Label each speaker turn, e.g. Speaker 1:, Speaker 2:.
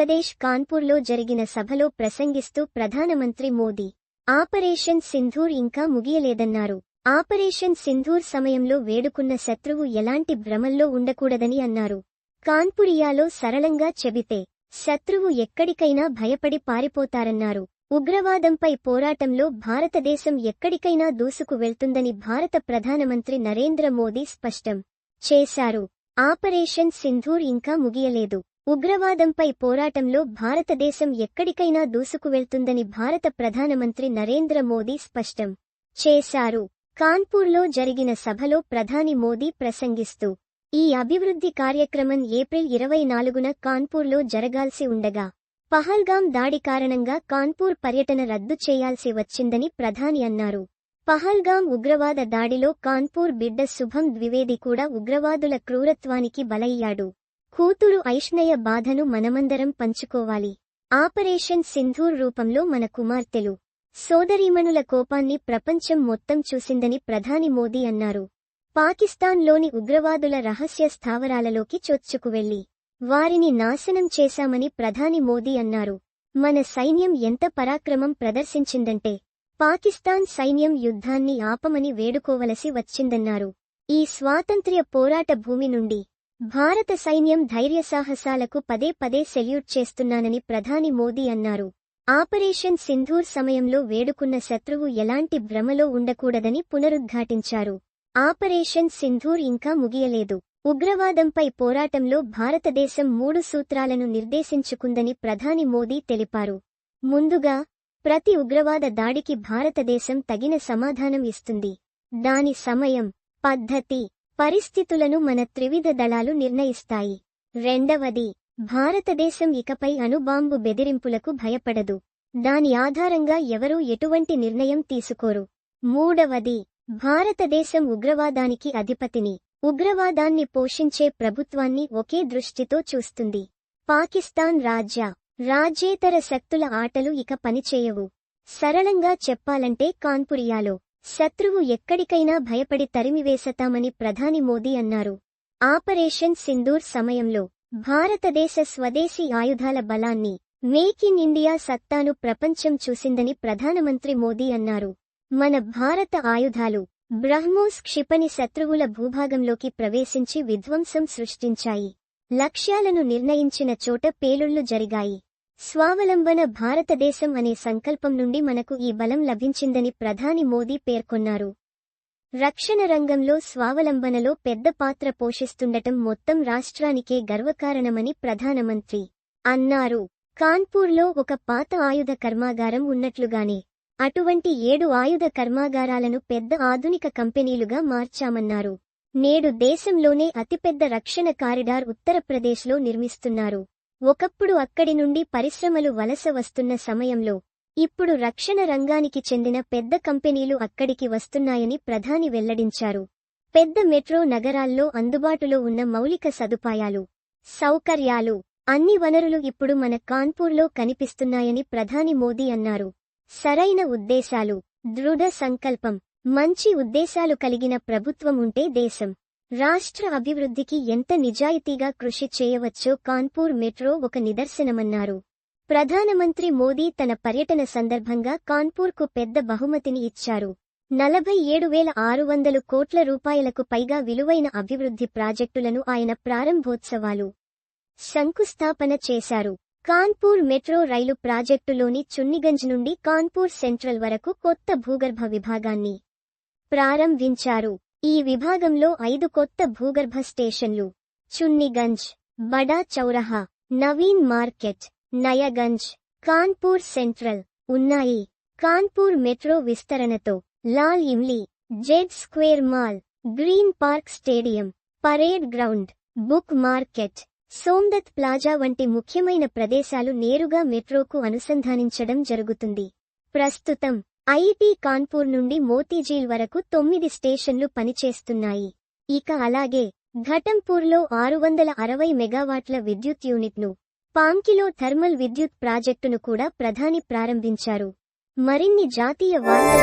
Speaker 1: ఆంధ్రప్రదేశ్ కాన్పూర్లో జరిగిన సభలో ప్రసంగిస్తూ ప్రధానమంత్రి మోదీ ఆపరేషన్ సింధూర్ ఇంకా ముగియలేదన్నారు. ఆపరేషన్ సింధూర్ సమయంలో వేడుకున్న శత్రువు ఎలాంటి భ్రమల్లో ఉండకూడదని అన్నారు. కాన్పురియాలో సరళంగా చెబితే శత్రువు ఎక్కడికైనా భయపడి పారిపోతారన్నారు. ఉగ్రవాదంపై పోరాటంలో భారతదేశం ఎక్కడికైనా దూసుకు వెళ్తుందని భారత ప్రధానమంత్రి నరేంద్ర మోదీ స్పష్టం చేశారు. ఆపరేషన్ సింధూర్ ఇంకా ముగియలేదు. ఉగ్రవాదంపై పోరాటంలో భారతదేశం ఎక్కడికైనా దూసుకువెళ్తుందని భారత ప్రధానమంత్రి నరేంద్ర మోదీ స్పష్టం చేశారు. కాన్పూర్లో జరిగిన సభలో ప్రధాని మోదీ ప్రసంగిస్తూ ఈ అభివృద్ధి కార్యక్రమం ఏప్రిల్ ఇరవై నాలుగున కాన్పూర్లో జరగాల్సి ఉండగా పహల్గాం దాడి కారణంగా కాన్పూర్ పర్యటన రద్దు చేయాల్సి వచ్చిందని ప్రధాని అన్నారు. పహల్గాం ఉగ్రవాద దాడిలో కాన్పూర్ బిడ్డ శుభం ద్వివేది కూడా ఉగ్రవాదుల క్రూరత్వానికి బలయ్యాడు. కూతురు ఐష్ణయ బాధను మనమందరం పంచుకోవాలి. ఆపరేషన్ సింధూర్ రూపంలో మన కుమార్తెలు. సోదరీమణుల కోపాన్ని ప్రపంచం మొత్తం చూసిందని ప్రధాని మోదీ అన్నారు. పాకిస్తాన్లోని ఉగ్రవాదుల రహస్య స్థావరాలలోకి చొచ్చుకువెళ్ళి వారిని నాశనం చేశామని ప్రధాని మోదీ అన్నారు. మన సైన్యం ఎంత పరాక్రమం ప్రదర్శించిందంటే పాకిస్తాన్ సైన్యం యుద్ధాన్ని ఆపమని వేడుకోవలసి వచ్చిందన్నారు. ఈ స్వాతంత్ర్య పోరాట భూమి నుండి భారత సైన్యం ధైర్యసాహసాలకు పదే పదే సెల్యూట్ చేస్తున్నానని ప్రధాని మోదీ అన్నారు. ఆపరేషన్ సింధూర్ సమయంలో వేడుకున్న శత్రువు ఎలాంటి భ్రమలో ఉండకూడదని పునరుద్ఘాటించారు. ఆపరేషన్ సింధూర్ ఇంకా ముగియలేదు. ఉగ్రవాదంపై పోరాటంలో భారతదేశం మూడు సూత్రాలను నిర్దేశించుకుందని ప్రధాని మోదీ తెలిపారు. ముందుగా ప్రతి ఉగ్రవాద దాడికి భారతదేశం తగిన సమాధానం ఇస్తుంది. దాని సమయం పద్ధతి పరిస్థితులను మన త్రివిధ దళాలు నిర్ణయిస్తాయి. రెండవది భారతదేశం ఇకపై అణుబాంబు బెదిరింపులకు భయపడదు. దాని ఆధారంగా ఎవరూ ఎటువంటి నిర్ణయం తీసుకోరు. మూడవది భారతదేశం ఉగ్రవాదానికి అధిపతిని ఉగ్రవాదాన్ని పోషించే ప్రభుత్వాన్ని ఒకే దృష్టితో చూస్తుంది. పాకిస్తాన్ రాజ్య రాజ్యేతర శక్తుల ఆటలు ఇక పనిచేయవు. సరళంగా చెప్పాలంటే కాన్పురియాలో శత్రువు ఎక్కడికైనా భయపడి తరిమివేసతామని ప్రధాని మోదీ అన్నారు. ఆపరేషన్ సింధూర్ సమయంలో భారతదేశ స్వదేశీ ఆయుధాల బలాన్ని మేక్ ఇన్ ఇండియా సత్తాను ప్రపంచం చూసిందని ప్రధానమంత్రి మోదీ అన్నారు. మన భారత ఆయుధాలు బ్రహ్మోస్ క్షిపణి శత్రువుల భూభాగంలోకి ప్రవేశించి విధ్వంసం సృష్టించాయి. లక్ష్యాలను నిర్ణయించిన చోట పేలుళ్ళు జరిగాయి. స్వావలంబన భారతదేశం అనే సంకల్పం నుండి మనకు ఈ బలం లభించిందని ప్రధాని మోదీ పేర్కొన్నారు. రక్షణ రంగంలో స్వావలంబనలో పెద్ద పాత్ర పోషిస్తుండటం మొత్తం రాష్ట్రానికే గర్వకారణమని ప్రధానమంత్రి అన్నారు. కాన్పూర్లో ఒక పాత ఆయుధ కర్మాగారం ఉన్నట్లుగానే అటువంటి ఏడు ఆయుధ కర్మాగారాలను పెద్ద ఆధునిక కంపెనీలుగా మార్చామన్నారు. నేడు దేశంలోనే అతిపెద్ద రక్షణ కారిడార్ ఉత్తరప్రదేశ్లో నిర్మిస్తున్నారు. ఒకప్పుడు అక్కడి నుండి పరిశ్రమలు వలస వస్తున్న సమయంలో ఇప్పుడు రక్షణ రంగానికి చెందిన పెద్ద కంపెనీలు అక్కడికి వస్తున్నాయని ప్రధాని వెల్లడించారు. పెద్ద మెట్రో నగరాల్లో అందుబాటులో ఉన్న మౌలిక సదుపాయాలు సౌకర్యాలు అన్ని వనరులు ఇప్పుడు మన కాన్పూర్లో కనిపిస్తున్నాయని ప్రధాని మోదీ అన్నారు. సరైన ఉద్దేశాలు దృఢ సంకల్పం మంచి ఉద్దేశాలు కలిగిన ప్రభుత్వం ఉంటే దేశం రాష్ట్ర అభివృద్ధికి ఎంత నిజాయితీగా కృషి చేయవచ్చో కాన్పూర్ మెట్రో ఒక నిదర్శనమన్నారు. ప్రధానమంత్రి మోదీ తన పర్యటన సందర్భంగా కాన్పూర్కు పెద్ద బహుమతిని ఇచ్చారు. నలభై ఏడు వేల ఆరు వందలు కోట్ల రూపాయలకు పైగా విలువైన అభివృద్ధి ప్రాజెక్టులను ఆయన ప్రారంభోత్సవాలు శంకుస్థాపన చేశారు. కాన్పూర్ మెట్రో రైలు ప్రాజెక్టులోని చున్నిగంజ్ నుండి కాన్పూర్ సెంట్రల్ వరకు కొత్త భూగర్భ విభాగాన్ని ప్రారంభించారు. ఈ విభాగంలో ఐదు కొత్త భూగర్భ స్టేషన్లు. చున్నిగంజ్ బడా చౌరహా నవీన్ మార్కెట్ నయగంజ్ కాన్పూర్ సెంట్రల్ ఉన్నాయి. Kanpur metro విస్తరణతో Lal Imli Z square mall green park stadium parade ground book market Somdatt plaza వంటి ముఖ్యమైన ప్రదేశాలు నేరుగా మెట్రోకు అనుసంధానించడం జరుగుతుంది. ప్రస్తుతం ఐఐటి కాన్పూర్ నుండి మోతీజీల్ వరకు తొమ్మిది స్టేషన్లు పనిచేస్తున్నాయి. ఇక అలాగే ఘటంపూర్లో ఆరు వందల అరవై మెగావాట్ల విద్యుత్ యూనిట్ను పాంకిలో థర్మల్ విద్యుత్ ప్రాజెక్టును కూడా ప్రధాని ప్రారంభించారు. మరిన్ని జాతీయ వార్తల